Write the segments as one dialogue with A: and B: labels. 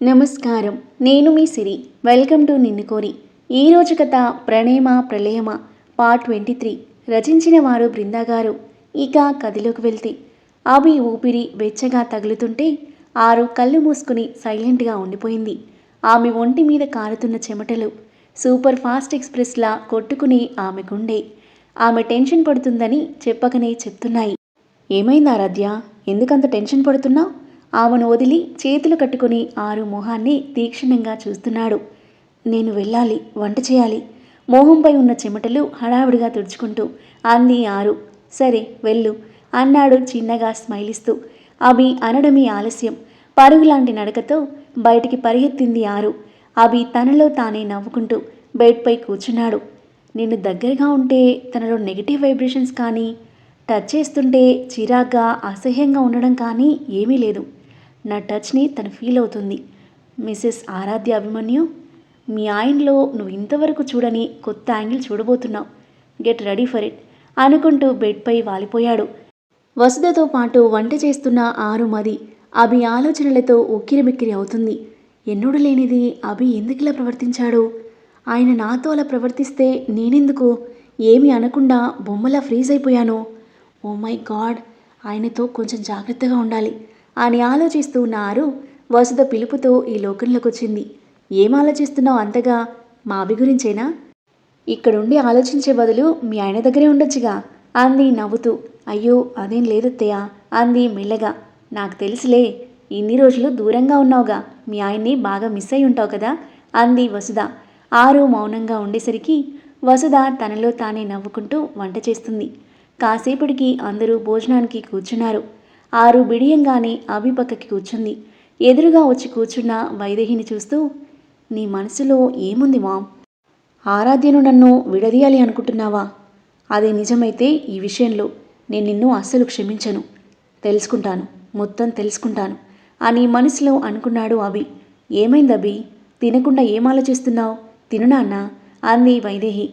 A: నమస్కారం. నేను మీ సిరి. Welcome to నిన్ను కోరి. ఈరోజు కథ ప్రణేమ ప్రళయమ? Part twenty three. రచించిన వారు బృందా గారు. ఇక కథలోకి వెళ్తే అవి ఊపిరి వెచ్చగా తగులుతుంటే ఆరు కళ్ళు మూసుకుని సైలెంట్గా ఉండిపోయింది. ఆమె ఒంటి మీద కారుతున్న చెమటలు సూపర్ ఫాస్ట్ ఎక్స్ప్రెస్లా కొట్టుకుని ఆమె గుండె. ఆమె టెన్షన్ పడుతుందని చెప్పకనే చెప్తున్నాయి. ఏమైంది ఆరాధ్య? ఎందుకంత టెన్షన్ పడుతున్నావు? ఆమెను వదిలి చేతులు కట్టుకుని ఆరు మొహాన్ని తీక్షణంగా చూస్తున్నాడు. నేను వెళ్ళాలి వంట చేయాలి. మోహంపై ఉన్న చెమటలు హడావిడిగా తుడుచుకుంటూ అంది ఆరు. సరే వెళ్ళు అన్నాడు చిన్నగా స్మైల్ ఇస్తూ అభి అనడమే ఆలస్యం. పరుగులాంటి నడకతో బయటికి పరిగెత్తింది ఆరు. అభి తనలో తానే నవ్వుకుంటూ బెడ్పై కూర్చున్నాడు. నిన్ను దగ్గరగా ఉంటే తనలో నెగిటివ్ వైబ్రేషన్స్ కానీ టచ్ చేస్తుంటే చిరాగ్గా అసహ్యంగా ఉండడం కానీ ఏమీ లేదు. నా టచ్ని తను ఫీల్ అవుతుంది. మిస్సెస్ ఆరాధ్య అభిమన్యు మీ ఆయనలో నువ్వు ఇంతవరకు చూడని కొత్త యాంగిల్ చూడబోతున్నావు. గెట్ రెడీ ఫర్ ఇట్ అనుకుంటూ బెడ్పై వాలిపోయాడు. వసుదతో పాటు వంట చేస్తున్న ఆరు మది అభి ఆలోచనలతో ఉక్కిరిబిక్కిరి అవుతుంది. ఎన్నుడు లేనిది అభి ఎందుకిలా ప్రవర్తించాడు? ఆయన నాతో అలా ప్రవర్తిస్తే నేనెందుకు? ఏమీ అనకుండా బొమ్మలా ఫ్రీజ్ అయిపోయాను. ఓ మై గాడ్ ఆయనతో కొంచెం జాగ్రత్తగా ఉండాలి. అని ఆలోచిస్తూ ఉన్న ఆరు వసుద పిలుపుతో ఈ లోకంలోకి వచ్చింది ఏం ఆలోచిస్తున్నావు అంతగా? మా అభి గురించేనా? ఇక్కడుండి ఆలోచించే బదులు మీ ఆయన దగ్గరే ఉండొచ్చుగా అంది నవ్వుతూ. అయ్యో అదేం లేదత్తయ్య అంది మెల్లగా. నాకు తెలుసులే ఇన్ని రోజులు దూరంగా ఉన్నావుగా. మీ ఆయన్ని బాగా మిస్ అయి ఉంటావు కదా అంది వసుధ. ఆరు మౌనంగా ఉండేసరికి వసుధ తనలో తానే నవ్వుకుంటూ వంట చేస్తుంది. కాసేపటికి అందరూ భోజనానికి కూర్చున్నారు. ఆరు బిడియంగానే అభి పక్కకి కూర్చుంది. ఎదురుగా వచ్చి కూర్చున్న వైదేహిని చూస్తూ నీ మనసులో ఏముంది మామ్? ఆరాధ్యను నన్ను విడదీయాలి అనుకుంటున్నావా? అది నిజమైతే ఈ విషయంలో నేను నిన్ను అస్సలు క్షమించను. తెలుసుకుంటాను. మొత్తం తెలుసుకుంటాను. అని మనసులో అనుకున్నాడు అభి. ఏమైంది అభి? తినకుండా ఏం ఆలోచిస్తున్నావు? తిను అంది వైదేహి.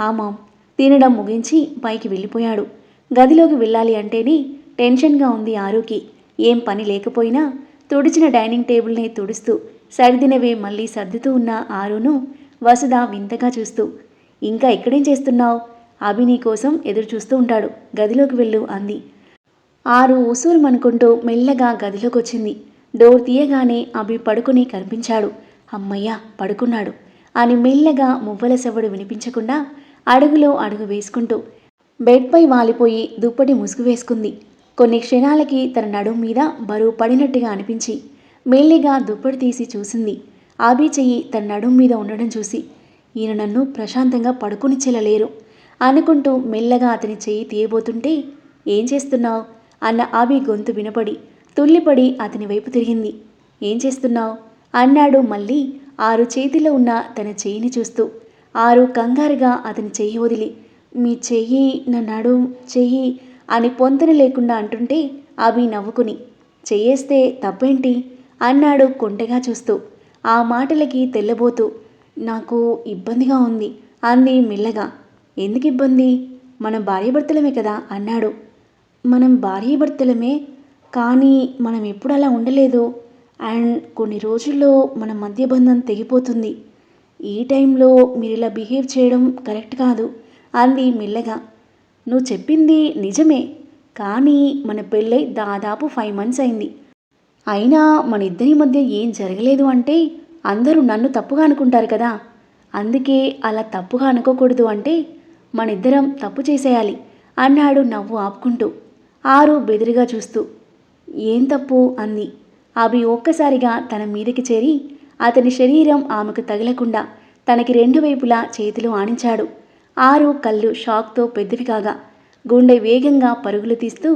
A: ఆ మామ్. తినడం ముగించి పైకి వెళ్ళిపోయాడు. గదిలోకి వెళ్ళాలి అంటేనే టెన్షన్గా ఉంది ఆరుకి. ఏం పని లేకపోయినా తుడిచిన డైనింగ్ టేబుల్ని తుడుస్తూ సర్దినవే మళ్ళీ సర్దుతూ ఉన్న ఆరును వసుధ వింతగా చూస్తూ ఇంకా ఎక్కడేం చేస్తున్నావు అభి నీ కోసం ఎదురు చూస్తూ ఉంటాడు. గదిలోకి వెళ్ళు అంది. ఆరు ఉసూరుమనుకుంటూ మెల్లగా గదిలోకి వచ్చింది డోర్ తీయగానే అభి పడుకుని కనిపించాడు. అమ్మయ్య పడుకున్నాడు అని మెల్లగా మువ్వల సెవ్వడు వినిపించకుండా అడుగులో అడుగు వేసుకుంటూ బెడ్పై వాలిపోయి దుప్పటి ముసుగు వేసుకుంది. కొన్ని క్షణాలకి తన నడుం మీద బరువు పడినట్టుగా అనిపించి మెల్లిగా దుప్పటి తీసి చూసింది. ఆబీ చెయ్యి తన నడుం మీద ఉండడం చూసి ఈయన నన్ను ప్రశాంతంగా పడుకునిచ్చేలలేరు అనుకుంటూ మెల్లగా అతని చెయ్యి తీయబోతుంటే ఏం చేస్తున్నావు? అన్న ఆబీ గొంతు వినపడి తుల్లిపడి అతని వైపు తిరిగింది. ఏం చేస్తున్నావు? అన్నాడు మళ్ళీ ఆరు చేతిలో ఉన్న తన చెయ్యిని చూస్తూ. ఆరు కంగారుగా అతని చెయ్యి వదిలి మీ చెయ్యి నా నడుం చెయ్యి అని పొంతన లేకుండా అంటుంటే అభి నవ్వుకుని చేయేస్తే తప్పేంటి? అన్నాడు కొంటగా చూస్తూ. ఆ మాటలకి తెల్లబోతూ నాకు ఇబ్బందిగా ఉంది అంది మెల్లగా. ఎందుకు ఇబ్బంది? మనం భార్యాభర్తలమే కదా అన్నాడు. మనం భార్యాభర్తలమే కానీ మనం ఎప్పుడు అలా ఉండలేదు. అండ్ కొన్ని రోజుల్లో మన మధ్య బంధం తెగిపోతుంది. ఈ టైంలో మీరు ఇలా బిహేవ్ చేయడం కరెక్ట్ కాదు అంది మెల్లగా. నువ్వు చెప్పింది నిజమే. కానీ మన పెళ్ళై దాదాపు ఫైవ్ మంత్స్ అయింది. అయినా మన ఇద్దరి మధ్య ఏం జరగలేదు అంటే అందరూ నన్ను తప్పుగా అనుకుంటారు కదా. అందుకే అలా తప్పుగా అనుకోకూడదు అంటే మన ఇద్దరం తప్పు చేసేయాలి అన్నాడు నవ్వు ఆపుకుంటూ. ఆరు బెదిరిగా చూస్తూ. ఏం తప్పు? అంది. అవి ఒక్కసారిగా తన మీదకి చేరి అతని శరీరం ఆమెకు తగలకుండా తనకి రెండు వైపులా చేతులు ఆణించాడు ఆరు కళ్ళు షాక్తో పెద్దవి కాగా గుండె వేగంగా పరుగులు తీస్తూ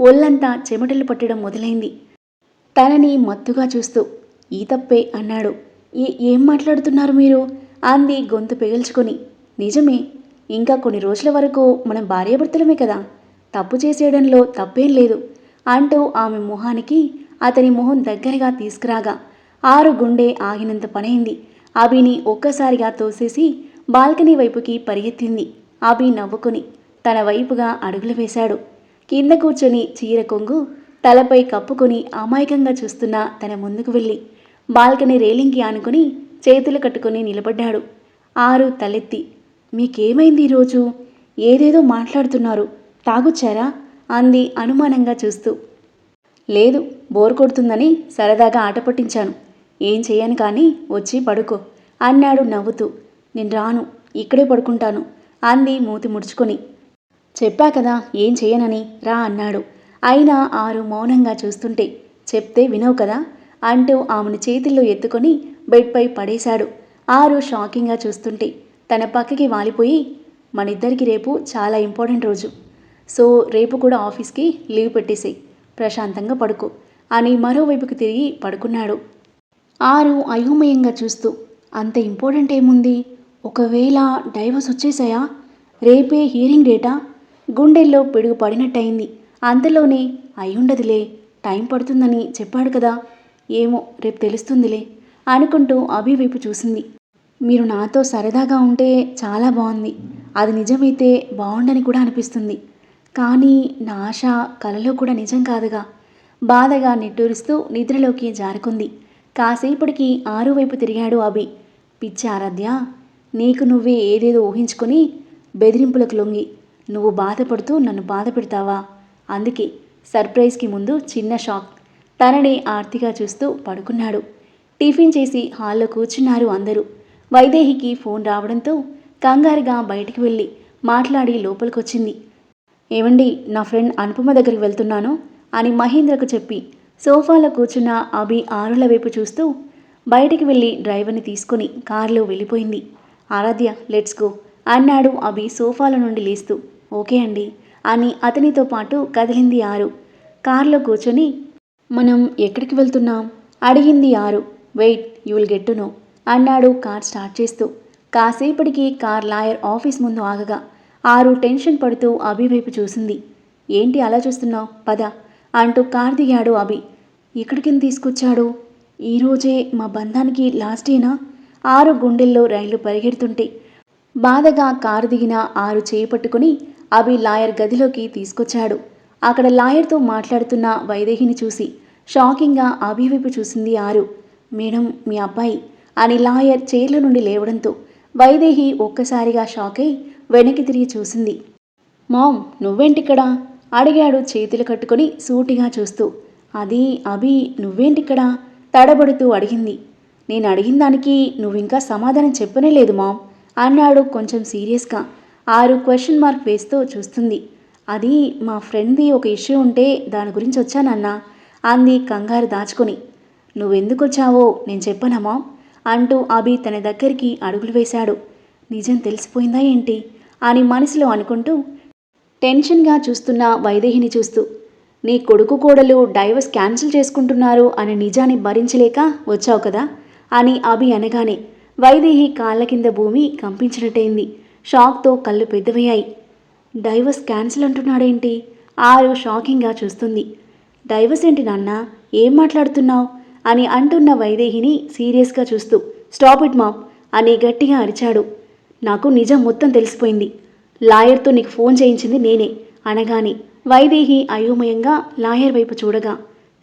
A: ఒళ్ళంతా చెమటలు పట్టడం మొదలైంది. తనని మత్తుగా చూస్తూ ఈ తప్పే అన్నాడు. ఏ ఏం మాట్లాడుతున్నారు మీరు? అంది గొంతు పెగల్చుకొని. నిజమే ఇంకా కొన్ని రోజుల వరకు మనం భార్యాభర్తలమే కదా. తప్పు చేసేయడంలో తప్పేం లేదు అంటూ ఆమె మొహానికి అతని మొహం దగ్గరగా తీసుకురాగా. ఆరు గుండె ఆగినంత పనైంది. అభిని ఒక్కసారిగా తోసేసి బాల్కనీ వైపుకి పరిగెత్తింది. అభి నవ్వుకుని తన వైపుగా అడుగులు వేశాడు. కింద కూర్చొని చీర కొంగు తలపై కప్పుకొని అమాయకంగా చూస్తున్న తన ముందుకు వెళ్ళి బాల్కనీ రేలింగ్కి ఆనుకుని చేతులు కట్టుకుని నిలబడ్డాడు. ఆరు తలెత్తి మీకేమైంది ఈరోజు ఏదేదో మాట్లాడుతున్నారు. తాగుచ్చారా? అంది అనుమానంగా చూస్తూ. లేదు బోర్ కొడుతుందని సరదాగా ఆట పట్టించాను. ఏం చేయను కానీ వచ్చి పడుకో అన్నాడు నవ్వుతూ. నేను రాను ఇక్కడే పడుకుంటాను అంది మూతి ముడుచుకొని. చెప్పా కదా ఏం చేయనని రా అన్నాడు. అయినా ఆరు మౌనంగా చూస్తుంటే చెప్తే వినవు కదా అంటూ ఆమెను చేతుల్లో ఎత్తుకొని బెడ్పై పడేశాడు. ఆరు షాకింగ్గా చూస్తుంటే తన పక్కకి వాలిపోయి మనిద్దరికి రేపు చాలా ఇంపార్టెంట్ రోజు. సో రేపు కూడా ఆఫీస్కి లీవ్ పెట్టేసేయి ప్రశాంతంగా పడుకో అని మరోవైపుకి తిరిగి పడుకున్నాడు. ఆరు అయోమయంగా చూస్తూ అంత ఇంపార్టెంట్ ఏముంది? ఒకవేళ డైవర్స్ వచ్చేసాయా రేపే హియరింగ్ డేటా? గుండెల్లో పిడుగు పడినట్టయింది అంతలోనే అయ్యుండదులే టైం పడుతుందని చెప్పాడు కదా. ఏమో రేపు తెలుస్తుందిలే అనుకుంటూ అభి వైపు చూసింది. మీరు నాతో సరదాగా ఉంటే చాలా బాగుంది అది నిజమైతే బాగుండని కూడా అనిపిస్తుంది. కానీ నా ఆశ కలలో కూడా నిజం కాదుగా. బాధగా నిట్టూరుస్తూ నిద్రలోకి జారుకుంది. కాసేపటికి ఆరు వైపు తిరిగాడు అభి. పిచ్చి ఆరాధ్య నీకు నువ్వే ఏదేదో ఊహించుకొని బెదిరింపులకు లొంగి నువ్వు బాధపడుతూ నన్ను బాధ పెడతావా? అందుకే సర్ప్రైజ్కి ముందు చిన్న షాక్. తనని ఆర్తిగా చూస్తూ పడుకున్నాడు. టిఫిన్ చేసి హాల్లో కూర్చున్నారు అందరూ. వైదేహికి ఫోన్ రావడంతో కంగారుగా బయటికి వెళ్ళి మాట్లాడి లోపలికొచ్చింది. ఏమండి నా ఫ్రెండ్ అనుపమ దగ్గరికి వెళ్తున్నాను అని మహేంద్రకు చెప్పి సోఫాలో కూర్చున్న అభి ఆరుల వైపు చూస్తూ బయటికి వెళ్ళి డ్రైవర్ని తీసుకొని కారులో వెళ్ళిపోయింది. ఆరాధ్య లెట్స్ గో అన్నాడు అభి సోఫాల నుండి లేస్తూ. ఓకే అండి అని అతనితో పాటు కదిలింది ఆరు. కారులో కూర్చొని మనం ఎక్కడికి వెళ్తున్నాం? అడిగింది Aaru. Wait you will get to know అన్నాడు కార్ స్టార్ట్ చేస్తూ. కాసేపటికి కార్ లాయర్ ఆఫీస్ ముందు ఆగగా. ఆరు టెన్షన్ పడుతూ అభి వైపు చూసింది. ఏంటి అలా చూస్తున్నావు? పద అంటూ కార్ దిగాడు అభి. ఎక్కడికి తీసుకొచ్చాడు? ఈరోజే మా బంధానికి లాస్ట్ డేనా ఆరు గుండెల్లో రైళ్ళు పరిగెడుతుంటే బాధగా కారు దిగిన ఆరు చేయి పట్టుకుని అభి లాయర్ గదిలోకి తీసుకొచ్చాడు. అక్కడ లాయర్తో మాట్లాడుతున్న వైదేహిని చూసి షాకింగ్గా అభి వైపు చూసింది ఆరు. మేడం మీ అబ్బాయి అని లాయర్ చైర్ల నుండి లేవడంతో వైదేహి ఒక్కసారిగా షాక్ అయి వెనక్కి తిరిగి చూసింది. మామ్ నువ్వేంటిక్కడా? అడిగాడు చేతులు కట్టుకొని సూటిగా చూస్తూ. అది అభి నువ్వేంటిక్కడా? తడబడుతూ అడిగింది. నేను అడిగిన దానికి నువ్వు ఇంకా సమాధానం చెప్పనే లేదు మామ్. అన్నాడు కొంచెం సీరియస్గా. ఆరు క్వశ్చన్ మార్క్ వేస్తూ చూస్తుంది. అది మా ఫ్రెండ్ది ఒక ఇష్యూ ఉంటే దాని గురించి వచ్చానన్నా అంది కంగారు దాచుకొని. నువ్వెందుకు వచ్చావో నేను చెప్పనమ్మా అంటూ అభి తన దగ్గరికి అడుగులు వేశాడు. నిజం తెలిసిపోయిందా ఏంటి? అని మనసులో అనుకుంటూ టెన్షన్గా చూస్తున్న వైదేహిని చూస్తూ. నీ కొడుకు కోడలు డైవర్స్ క్యాన్సిల్ చేసుకుంటున్నారు అనే నిజాన్ని భరించలేక వచ్చావు కదా? అని అభి అనగానే వైదేహి కాళ్ళ కింద భూమి కంపించినట్టయింది. షాక్తో కళ్ళు పెద్దవయ్యాయి. డైవర్స్ క్యాన్సిల్ అంటున్నాడేంటి? ఆరు షాకింగ్గా చూస్తుంది. డైవర్స్ ఏంటి నాన్న? ఏం మాట్లాడుతున్నావు? అని అంటున్న వైదేహిని సీరియస్గా చూస్తూ స్టాప్ ఇట్ మామ్ అని గట్టిగా అరిచాడు. నాకు నిజం మొత్తం తెలిసిపోయింది. లాయర్తో నీకు ఫోన్ చేయించింది నేనే అనగానే వైదేహి అయోమయంగా లాయర్ వైపు చూడగా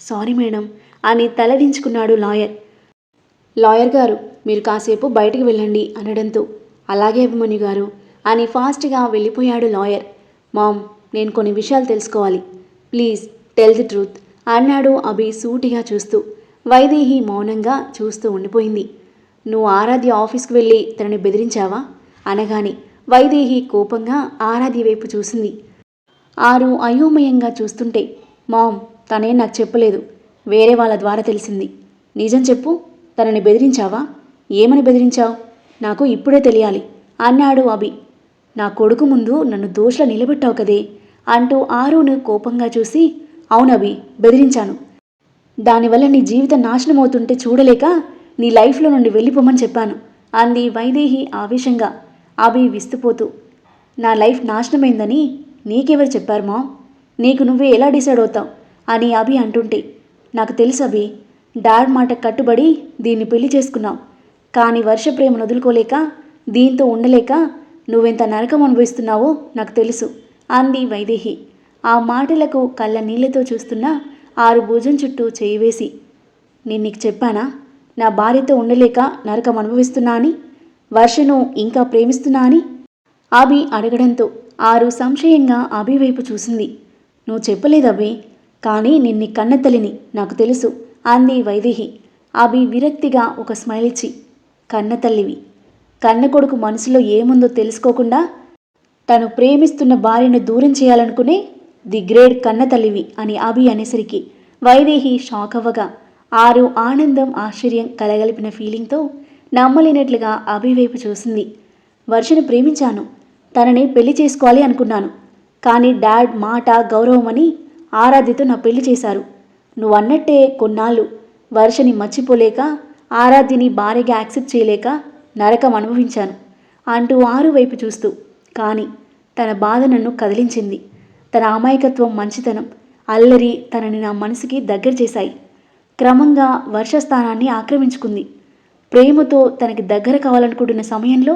A: సారీ మేడం అని తలదించుకున్నాడు లాయర్. లాయర్ గారు మీరు కాసేపు బయటికి వెళ్ళండి అనడంతో. అలాగే అభిమన్యు గారు అని ఫాస్ట్గా వెళ్ళిపోయాడు లాయర్. మామ్ నేను కొన్ని విషయాలు తెలుసుకోవాలి. ప్లీజ్ టెల్ ది ట్రూత్ అన్నాడు అభి సూటిగా చూస్తూ. వైదేహి మౌనంగా చూస్తూ ఉండిపోయింది. నువ్వు ఆరాధ్య ఆఫీస్కి వెళ్ళి తనని బెదిరించావా? అనగానే వైదేహి కోపంగా ఆరాధ్య వైపు చూసింది. ఆరు అయోమయంగా చూస్తుంటే మామ్ తనే నాకు చెప్పలేదు. వేరే వాళ్ళ ద్వారా తెలిసింది. నిజం చెప్పు. తనని బెదిరించావా? ఏమని బెదిరించావు? నాకు ఇప్పుడే తెలియాలి. అన్నాడు అభి. నా కొడుకు ముందు నన్ను దోషుల నిలబెట్టావు కదే అంటూ ఆరును కోపంగా చూసి అవునభి బెదిరించాను. దానివల్ల నీ జీవితం నాశనం అవుతుంటే చూడలేక నీ లైఫ్లో నుండి వెళ్ళిపోమని చెప్పాను అంది వైదేహి ఆవేశంగా. అభి విస్తుపోతూ నా లైఫ్ నాశనమైందని నీకెవరు చెప్పారు మా నీకు నువ్వే ఎలా డిసైడ్ అవుతావు? అని అభి అంటుంటే నాకు తెలుసు అభి డాడ్ మాట కట్టుబడి దీన్ని పెళ్ళి చేసుకున్నావు. కానీ వర్ష ప్రేమను వదులుకోలేక దీంతో ఉండలేక నువ్వెంత నరకం అనుభవిస్తున్నావో నాకు తెలుసు అంది వైదేహి. ఆ మాటలకు కళ్ళ నీళ్ళతో చూస్తున్న ఆరు భుజం చుట్టూ చేయి వేసి నేను నీకు చెప్పానా? నా భార్యతో ఉండలేక నరకం అనుభవిస్తున్నా అని? వర్షను ఇంకా ప్రేమిస్తున్నా అని? అభి అడగడంతో ఆరు సంశయంగా అభి వైపు చూసింది. నువ్వు చెప్పలేదు అభి కానీ నిన్ని కన్నతల్లిని నాకు తెలుసు. అంది వైదేహి. అభి విరక్తిగా ఒక స్మైల్ ఇచ్చి కన్నతల్లివి కన్న కొడుకు మనసులో ఏముందో తెలుసుకోకుండా తను ప్రేమిస్తున్న భార్యను దూరం చేయాలనుకునే ది గ్రేట్ కన్నతల్లివి అని అభి అనేసరికి వైదేహి షాక్ అవ్వగా ఆరు ఆనందం ఆశ్చర్యం కలగలిపిన ఫీలింగ్తో నమ్మలేనట్లుగా అభి వైపు చూసింది. వర్షను ప్రేమించాను తనని పెళ్ళి చేసుకోవాలి అనుకున్నాను కానీ డాడ్ మాట గౌరవమని ఆరాధ్యతో నా పెళ్ళి చేశారు. నువ్వు అన్నట్టే కొన్నాళ్ళు. వర్షని మర్చిపోలేక ఆరాధ్యని భార్యగా యాక్సెప్ట్ చేయలేక నరకం అనుభవించాను. అంటూ ఆరు వైపు చూస్తూ. కానీ తన బాధ నన్ను కదిలించింది. తన అమాయకత్వం మంచితనం అల్లరి తనని నా మనసుకి దగ్గర చేశాయి. క్రమంగా వర్ష స్థానాన్ని ఆక్రమించుకుంది. ప్రేమతో తనకి దగ్గర కావాలనుకుంటున్న సమయంలో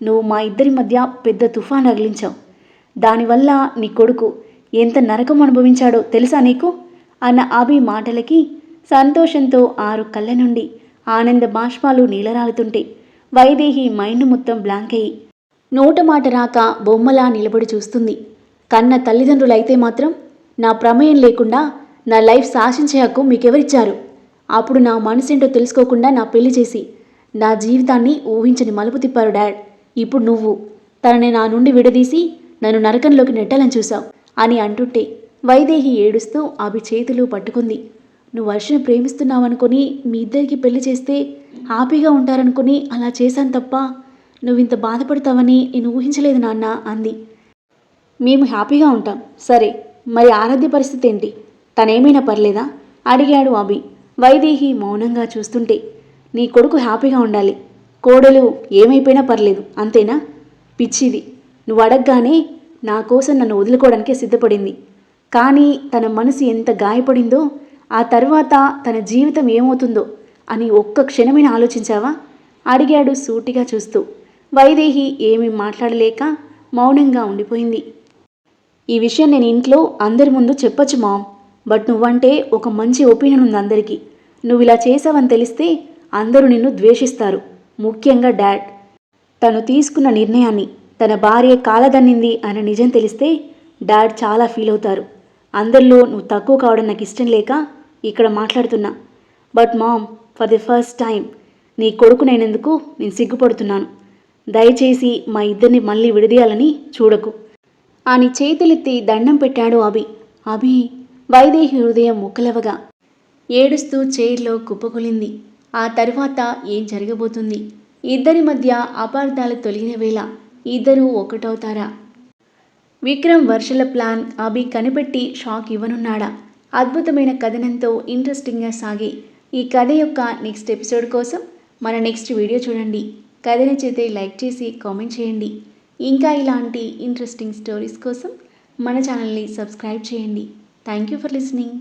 A: నువ్వు మా ఇద్దరి మధ్య పెద్ద తుఫాన్ రగిలించావు దానివల్ల నీ కొడుకు ఎంత నరకం అనుభవించాడో తెలుసా నీకు? అన్న అభి మాటలకి సంతోషంతో ఆరు కళ్ళ నుండి ఆనంద బాష్పాలు నీలరాలుతుంటే వైదేహి మైండ్ మొత్తం బ్లాంక్ అయ్యి నోట మాట రాక బొమ్మలా నిలబడి చూస్తుంది. కన్న తల్లిదండ్రులైతే మాత్రం నా ప్రమేయం లేకుండా నా లైఫ్ శాసించే హక్కు మీకెవరిచ్చారు? అప్పుడు నా మనసేంటో తెలుసుకోకుండా నా పెళ్ళి చేసి నా జీవితాన్ని ఊహించని మలుపు తిప్పారు డాడ్. ఇప్పుడు నువ్వు తనని నా నుండి విడదీసి నన్ను నరకంలోకి నెట్టాలని చూశావు అని అంటుంటే వైదేహి ఏడుస్తూ ఆమె చేతులు పట్టుకుంది. నువ్వు వర్షను ప్రేమిస్తున్నావనుకొని మీ ఇద్దరికి పెళ్ళి చేస్తే హ్యాపీగా ఉంటారనుకుని అలా చేశాను తప్ప నువ్వు ఇంత బాధపడతావని నేను ఊహించలేదు నాన్న అంది. మేము హ్యాపీగా ఉంటాం. సరే మరి ఆరాధ్య పరిస్థితి ఏంటి? తనేమైనా పర్లేదా? అడిగాడు అభి. వైదేహి మౌనంగా చూస్తుంటే నీ కొడుకు హ్యాపీగా ఉండాలి. కోడలు ఏమైపోయినా పర్లేదు అంతేనా? పిచ్చిది. నువ్వు అడగగానే నా కోసం నన్ను వదులుకోవడానికే సిద్ధపడింది. కానీ తన మనసు ఎంత గాయపడిందో ఆ తర్వాత తన జీవితం ఏమవుతుందో అని ఒక్క క్షణమైన ఆలోచించావా? అడిగాడు సూటిగా చూస్తూ. వైదేహి ఏమీ మాట్లాడలేక మౌనంగా ఉండిపోయింది. ఈ విషయం నేను ఇంట్లో అందరి ముందు చెప్పొచ్చు మామ్ బట్ నువ్వంటే ఒక మంచి ఒపీనియన్ ఉంది అందరికీ. నువ్వు ఇలా చేసావని తెలిస్తే అందరూ నిన్ను ద్వేషిస్తారు ముఖ్యంగా డాడ్. తను తీసుకున్న నిర్ణయాన్ని తన భార్య కాలదన్నింది అనే నిజం తెలిస్తే డాడ్ చాలా ఫీల్ అవుతారు. అందరిలో నువ్వు తక్కువ కావడం నాకు ఇష్టం లేక ఇక్కడ మాట్లాడుతున్నా. But mom for the first time నీ కొడుకు నేనెందుకు? నేను సిగ్గుపడుతున్నాను. దయచేసి మా ఇద్దరిని మళ్ళీ విడదీయాలని చూడకు. అని చేతులెత్తి దండం పెట్టాడు అభి. అభి వైదేహి హృదయం ముక్కలవగా ఏడుస్తూ చైర్లో కుప్పకొలింది. ఆ తరువాత ఏం జరగబోతుంది? ఇద్దరి మధ్య అపార్థాలు తొలగిన వేళ ఇద్దరూ ఒకటవుతారా? విక్రమ్ వర్షల ప్లాన్ అభి కనిపెట్టి షాక్ ఇవ్వనున్నాడా? అద్భుతమైన కథనంతో ఇంట్రెస్టింగ్గా సాగే ఈ కథ యొక్క నెక్స్ట్ ఎపిసోడ్ కోసం మన నెక్స్ట్ వీడియో చూడండి. కథ నచ్చితే లైక్ చేసి కామెంట్ చేయండి. ఇంకా ఇలాంటి ఇంట్రెస్టింగ్ స్టోరీస్ కోసం మన ఛానల్ని సబ్స్క్రైబ్ చేయండి. Thank you for listening.